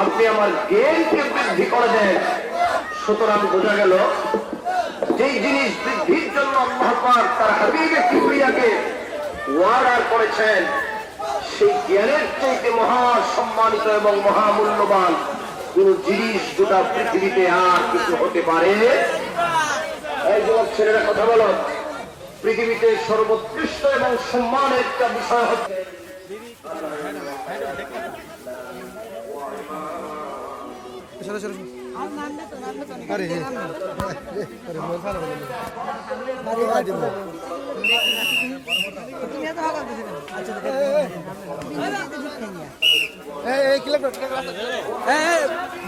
আপনি আমার জ্ঞানকে বৃদ্ধি করে দেন। সুতরাং বোঝা গেল, যেই জিনিস বৃদ্ধির জন্য আল্লাহ তার হাবিবে কিবরিয়াকে ওয়ার্ডার করেছেন, সেই জ্ঞানের চাইতে মহা সম্মানিত এবং মহামূল্যবান কোন জিনিস গোটা পৃথিবীতে আর কিছু হতে পারে? এই যুবক ছেলেরা, কথা বলো। পৃথিবীতে সর্বোৎকৃষ্ট এবং সম্মানের একটা বিষয় হচ্ছে আরে হে আরে মন খারাপ হলো আরে আরে এই এই ক্লিপ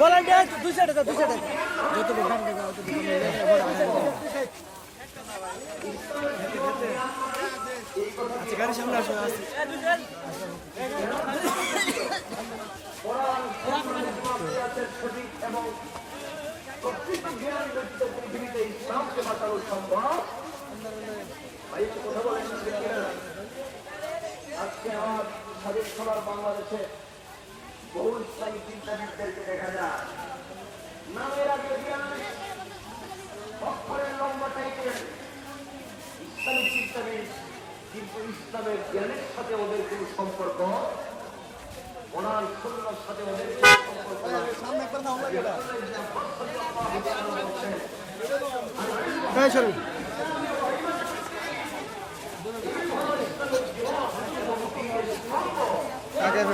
বলেন দুই সাইডে দুই সাইডে যত আচ্ছা গাড়ির সামনে আসো আসো স্বাধীন সভার বাংলাদেশে বহু ইসলামী চিন্তাবিদদেরকে দেখা যায়। নামের আগে অক্ষরের লম্বা টাইপের ইসলামী চিন্তাবিদ কিন্তু ইসলামের জ্ঞানের সাথে ওদের কোনো সম্পর্ক ওনার শূন্যর সাথে ওদের সম্পর্ক সামনে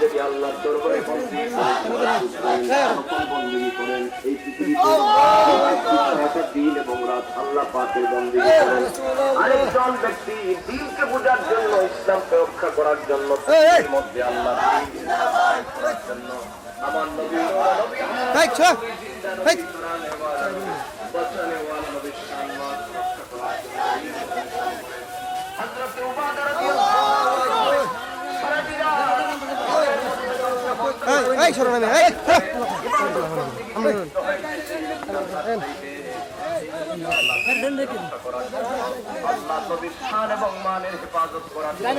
যদি আল্লাহর দরবারে করেন এই পৃথিবীতে দিন এবং রাত আল্লাহ পাকের বন্দিনী করেন। আরেকজন ব্যক্তি দিনকে বোঝার জন্য ইসলামকে রক্ষা করার জন্য মধ্যে আল্লাহ জন্য আমার নবী নবী এই এই সরু না এই আমরা আল্লাহ নবীর শান এবং মানের হেফাজত করার জন্য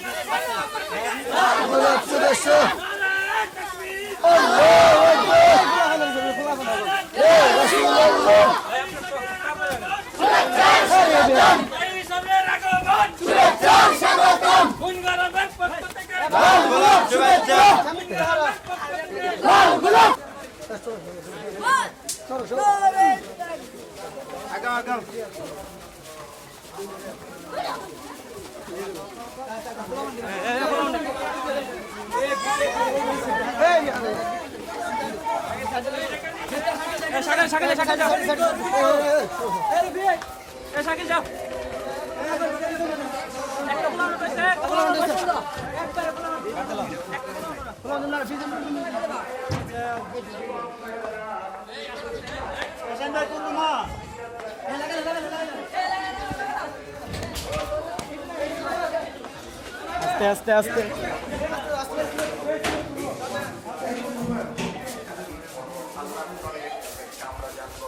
পাইছে এই সাকিল সাকিল সাকিল যাও এ সাকিল যাও একটা আস্তে আস্তে আস্তে। আমরা জানব।